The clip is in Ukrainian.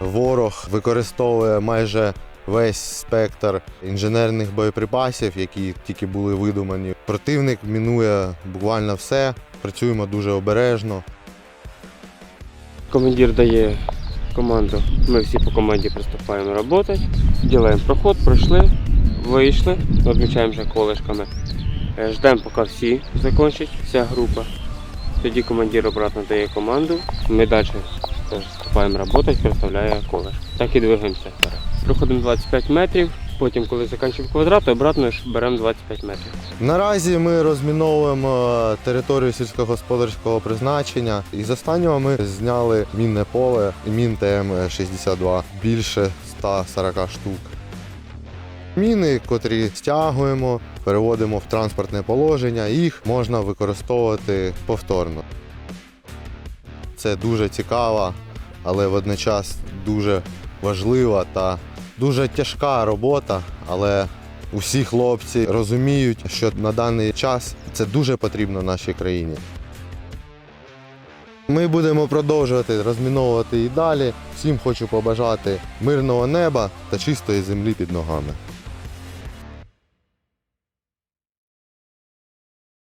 Ворог використовує майже весь спектр інженерних боєприпасів, які тільки були видумані. Противник мінує буквально все. Працюємо дуже обережно. Командир дає команду. Ми всі по команді приступаємо працювати. Ділаємо проход, пройшли, вийшли, відмічаємося колишками. Е, Ждемо, поки всі закінчать, вся група. Тоді командир обратно дає команду. Ми далі вступаємо працювати, представляє колиш. Так і двигаємося вперед. Проходимо 25 метрів, потім, коли закінчимо квадрат, обратно ж беремо 25 метрів. Наразі ми розміновуємо територію сільськогосподарського призначення. Із останнього ми зняли мінне поле мін ТМ-62 більше 140 штук. Міни, котрі стягуємо, переводимо в транспортне положення, їх можна використовувати повторно. Це дуже цікава, але водночас дуже важлива та дуже тяжка робота, але усі хлопці розуміють, що на даний час це дуже потрібно нашій країні. Ми будемо продовжувати розміновувати і далі. Всім хочу побажати мирного неба та чистої землі під ногами.